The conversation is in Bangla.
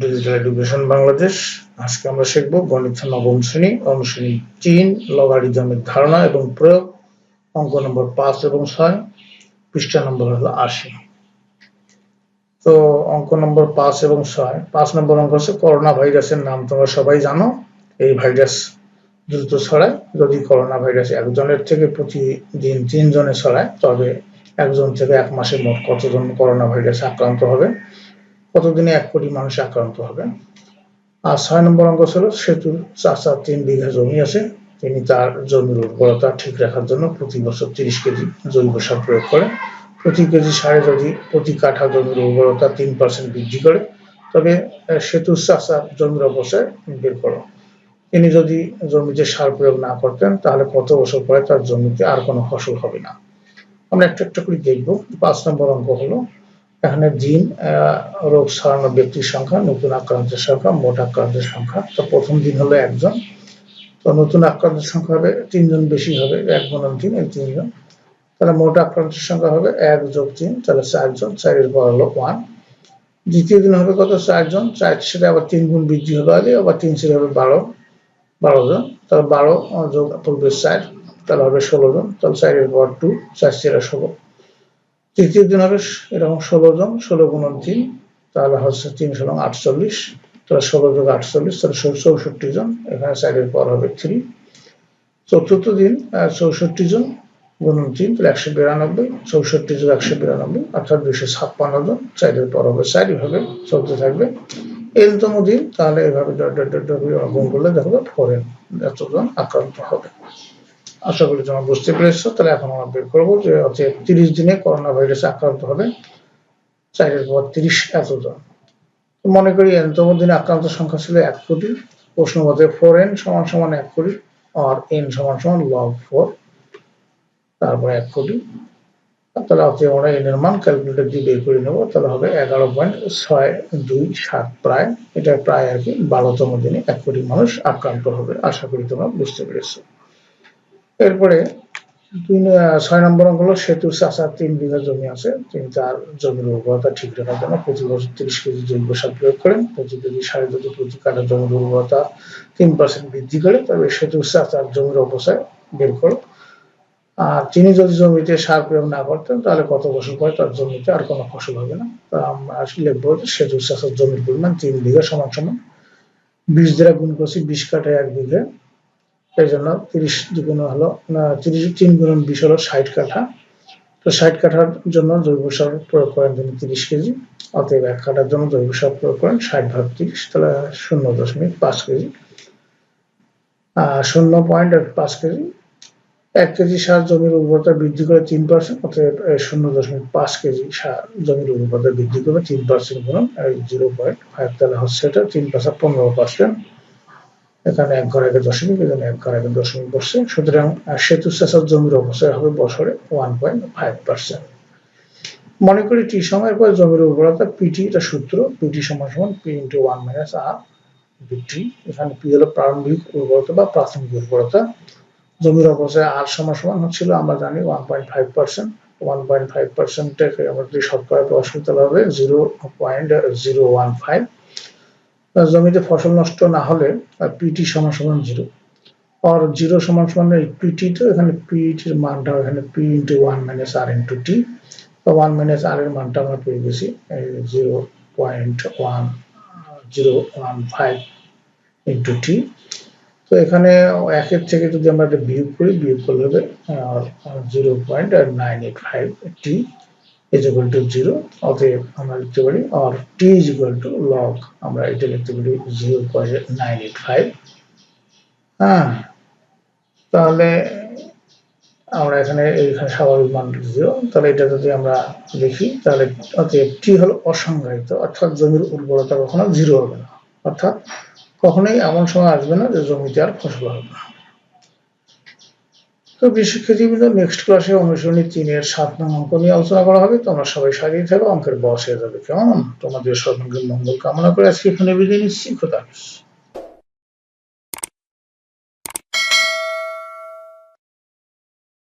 ডিজিটাল এডুকেশন বাংলাদেশ আজকে আমরা শিখব গণিত নবম শ্রেণি ধারণা এবং প্রয়োগ, অঙ্ক নম্বর পাঁচ এবং ছয় নম্বর আশি। তো অঙ্ক নম্বর পাঁচ এবং ছয়, পাঁচ নম্বর অঙ্ক হচ্ছে করোনা ভাইরাসের নাম, তোমরা সবাই জানো। এই ভাইরাস দ্রুত ছড়ায়। যদি করোনা ভাইরাস একজনের থেকে প্রতিদিন তিনজনে ছড়ায়, তবে একজন থেকে এক মাসে মোট কতজন করোনা ভাইরাসে আক্রান্ত হবে? কতদিনে এক কোটি মানুষ আক্রান্ত হবে? আর ছয় নম্বর অঙ্ক ছিল সেতুর চাষা তিন বিঘা জমি আছে। তিনি তার জমির উর্বরতা ঠিক রাখার জন্য প্রতি বছর তিরিশ কেজি জৈব সার প্রয়োগ করে। প্রতি কেজি সারে যদি প্রতি কাঠা জমির উর্বরতা তিন পার্সেন্ট বৃদ্ধি করে, তবে সেতুর চাষার জমির অবস্থায় বের করো। তিনি যদি জমিতে সার প্রয়োগ না করতেন, তাহলে কত বছর পরে তার জমিতে আর কোনো ফসল হবে না। আমরা একটা একটা করে দেখব। পাঁচ নম্বর অঙ্ক হলো, এখানে দিন রোগ ছড়ানো ব্যক্তির সংখ্যা, নতুন আক্রান্তের সংখ্যা, মোট আক্রান্তের সংখ্যা। তো প্রথম দিন হলো একজন। তো নতুন আক্রান্তের সংখ্যা হবে, তিনজন বেশি হবে, এক বনাম তিন, এই তিনজন। তাহলে মোট আক্রান্তের সংখ্যা হবে এক যোগ তিন, তাহলে চারজন, চারের পর হলো ওয়ান। দ্বিতীয় দিন হবে কত? চারজন। চার সেটা আবার তিন গুণ বৃদ্ধি হলো আগে, আবার তিন সেটা হবে বারো বারো জন। তাহলে বারো যোগ পূর্বের চার। তাহলে হবে ষোলো জন তাহলে চারের পর টু চার চেরা ষোলো তৃতীয় দিন হবে এরকম ষোলো জন ষোলো গুণন তিন তাহলে হচ্ছে তিন ষোলো আটচল্লিশ তাহলে ষোলো যোগ আটচল্লিশ তাহলে চৌষট্টি জন এখানে চারের পর হবে থ্রি চতুর্থ দিন চৌষট্টি জন গুণন তিন তাহলে একশো বিরানব্বই চৌষট্টি যোগ একশো বিরানব্বই অর্থাৎ দুইশো ছাপ্পান্ন জন চারের পর হবে চার এভাবে চলতে থাকবে এনতম দিন তাহলে এভাবে গুণ করলে দেখো ফোরেন এতজন আক্রান্ত হবে আশা করি তোমরা বুঝতে পেরেছ। তাহলে এখন আমরা বের করব যে হচ্ছে তিরিশ দিনে করোনা ভাইরাসে আক্রান্ত হবে চারের পর তিরিশ এতজন। মনে করি এনতম দিনে আক্রান্ত সংখ্যা ছিল এক কোটি। প্রশ্ন মতে ফোর এন সমান সমান এক কোটি আর এন সমান সমান লগ ফোর তারপর এক কোটি। তাহলে অতএব আমরা এন এর মান ক্যালকুলেটর দিয়ে বের করে নেব। তাহলে হবে এগারো পয়েন্ট ছয় দুই সাত প্রায়। এটা প্রায় আর কি বারোতম দিনে এক কোটি মানুষ আক্রান্ত হবে। আশা করি তোমরা বুঝতে পেরেছ। এরপরে ছয় নম্বর অঙ্ক হলো সেতুর চাষা তিন বিঘা জমি আছে। তিনি তার জমির উর্বরতা ঠিক রাখার জন্য প্রতি বছর তিরিশ কেজি জৈব সার প্রয়োগ করেন। প্রতি কেজি সাড়ে দুটি প্রতি কাঠা জমির উর্বরতা তিন পার্সেন্ট বৃদ্ধি করে, তবে সেতুর চাষার জমির অবস্থায় বের করো। আর তিনি যদি জমিতে সার প্রয়োগ না করতেন, তাহলে কত বছর পরে তার জমিতে আর কোনো ফসল হবে না। তা আমরা আসলে লিখব সেতুর চাষার জমির পরিমাণ তিন বিঘা সমান সমান। বিশ দ্বারা গুণ করছি বিশ কাঠা এক বিঘা। এই জন্য তিরিশ দুগুণ হলো তিরিশ তিন গুণ বিশ হলো ষাট কাঠা। তো ষাট কাঠার জন্য জৈব সার প্রয়োগ করেন তিনি তিরিশ কেজি, অতএব এক কাঠার জন্য জৈব সার প্রয়োগ করেন ষাট ভাগ তিরিশ, তাহলে শূন্য দশমিক পাঁচ কেজি। শূন্য পয়েন্ট পাঁচ কেজি, এক কেজি সার জমির উর্বরতা বৃদ্ধি করে তিন পার্সেন্ট অতএব শূন্য দশমিক পাঁচ কেজি সার জমির উর্বরতা বৃদ্ধি করে তিন পার্সেন্ট গুণ জিরো পয়েন্ট ফাইভ তাহলে হচ্ছে এটা, তিন পার্সেন্ট পনেরো পার্সেন্ট এখানে এক ঘর আগে দশমিক এখানে এক ঘর আগে দশমিক বসছে। সুতরাং সেতু চাষার জমির অবশ্যই হবে বছরে ওয়ান পয়েন্ট ফাইভ পার্সেন্ট মনে করি টি সময়ের পর জমির উর্বরতা পিটি এটা সূত্র পিটি সমান সমান P into one minus R BT এখানে পি হলো প্রারম্ভিক উর্বরতা বা প্রাথমিক উর্বরতা। জমির অবস্থায় আর সমান সমান হচ্ছিল, আমরা জানি one point five percent one point five পার্সেন্টটাকে আমরা যদি শতকরা প্রকাশ করতে হবে zero point zero one five জমিতে ফসল নষ্ট না হলে পিটি সমান সমান জিরো আর জিরো সমান সমান পিটি তো এখানে পিটির মানটা এখানে P into one minus R into T বা ওয়ান মাইনাস আর এর মানটা আমরা পেয়ে গেছি zero point one zero one five into T তো এখানে একের থেকে যদি আমরা একটা বিয়োগ করি, বিয়োগ করলে হবে zero point nine eight five T is equal to 0 অতএব আমরা লিখতে পারি, or t is equal to log, আমরা এটা লিখতে পারি 0.985 হ্যাঁ তাহলে আমরা এখানে এখানে স্বাভাবিক মান জিরো তাহলে এটা যদি আমরা লিখি, তাহলে অতএব টি হলো অসংজ্ঞায়িত, অর্থাৎ জমির উর্বরতা কখনো জিরো হবে না। অর্থাৎ কখনোই এমন সময় আসবে না যে জমিতে আর ফসল হবে না। তো শিক্ষার্থীবৃন্দ নেক্সট ক্লাসে অনুশীলনী তিনের সাত নং অঙ্ক নিয়ে আলোচনা করা হবে। তোমরা সবাই সারিয়ে থাকো, অঙ্কের বস হয়ে যাবে। কেমন? তোমাদের সর্বঙ্গের মঙ্গল কামনা করে আজকে এখানে বিদায় নিচ্ছি। খোদা